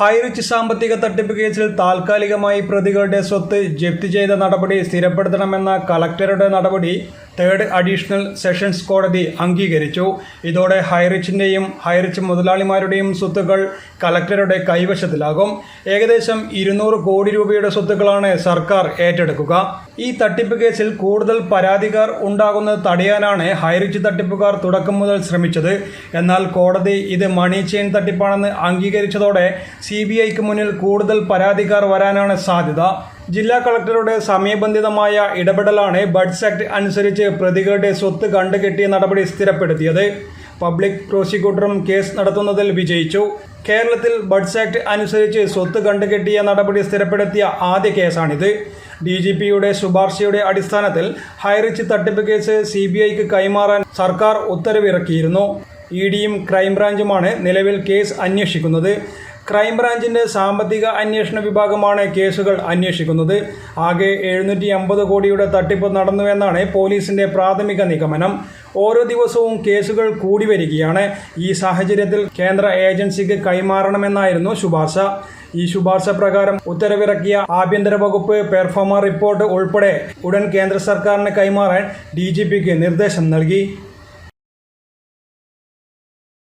ഹൈറിച്ച് സാമ്പത്തിക തട്ടിപ്പ് കേസിൽ താൽക്കാലികമായി പ്രതികളുടെ സ്വത്ത് ജപ്തി ചെയ്ത നടപടി സ്ഥിരപ്പെടുത്തണമെന്ന കളക്ടറുടെ നടപടി തേർഡ് അഡീഷണൽ സെഷൻസ് കോടതി അംഗീകരിച്ചു. ഇതോടെ ഹൈറിച്ചിന്റെയും ഹൈറിച്ച് മുതലാളിമാരുടെയും സ്വത്തുക്കൾ കളക്ടറുടെ കൈവശത്തിലാകും. ഏകദേശം ഇരുന്നൂറ് കോടി രൂപയുടെ സ്വത്തുക്കളാണ് സർക്കാർ ഏറ്റെടുക്കുക. ഈ തട്ടിപ്പ് കേസിൽ കൂടുതൽ പരാതിക്കാർ ഉണ്ടാകുന്നത് തടയാനാണ് ഹൈറിച്ച് തട്ടിപ്പുകാർ തുടക്കം മുതൽ ശ്രമിച്ചത്. എന്നാൽ കോടതി ഇത് മണി ചെയിൻ തട്ടിപ്പാണെന്ന് അംഗീകരിച്ചതോടെ സി ബി ഐക്ക് മുന്നിൽ കൂടുതൽ പരാതിക്കാർ വരാനാണ് സാധ്യത. ജില്ലാ കളക്ടറുടെ സമയബന്ധിതമായ ഇടപെടലാണ് ബഡ്സ് ആക്ട് അനുസരിച്ച് പ്രതികളുടെ സ്വത്ത് കണ്ടുകെട്ടിയ നടപടി സ്ഥിരപ്പെടുത്തിയത്. പബ്ലിക് പ്രോസിക്യൂട്ടറും കേസ് നടത്തുന്നതിൽ വിജയിച്ചു. കേരളത്തിൽ ബഡ്സ് ആക്ട് അനുസരിച്ച് സ്വത്ത് കണ്ടുകെട്ടിയ നടപടി സ്ഥിരപ്പെടുത്തിയ ആദ്യ കേസാണിത്. ഡി ജി പിയുടെ ശുപാർശയുടെ അടിസ്ഥാനത്തിൽ ഹൈറിച്ച് തട്ടിപ്പ് കേസ് സി ബി ഐക്ക് കൈമാറാൻ സർക്കാർ ഉത്തരവിറക്കിയിരുന്നു. ഇ ഡിയും ക്രൈംബ്രാഞ്ചുമാണ് നിലവിൽ കേസ് അന്വേഷിക്കുന്നത്. ക്രൈംബ്രാഞ്ചിന്റെ സാമ്പത്തിക അന്വേഷണ വിഭാഗമാണ് കേസുകൾ അന്വേഷിക്കുന്നത്. ആകെ എഴുന്നൂറ്റി അമ്പത് കോടിയുടെ തട്ടിപ്പ് നടന്നുവെന്നാണ് പോലീസിന്റെ പ്രാഥമിക നിഗമനം. ഓരോ ദിവസവും കേസുകൾ കൂടി വരികയാണ്. ഈ സാഹചര്യത്തിൽ കേന്ദ്ര ഏജൻസിക്ക് കൈമാറണമെന്നായിരുന്നു ശുപാർശ. ഈ ശുപാർശ പ്രകാരം ഉത്തരവിറക്കിയ ആഭ്യന്തര വകുപ്പ് പെർഫോമർ റിപ്പോർട്ട് ഉൾപ്പെടെ ഉടൻ കേന്ദ്ര സർക്കാരിന് കൈമാറാൻ ഡി നിർദ്ദേശം നൽകി.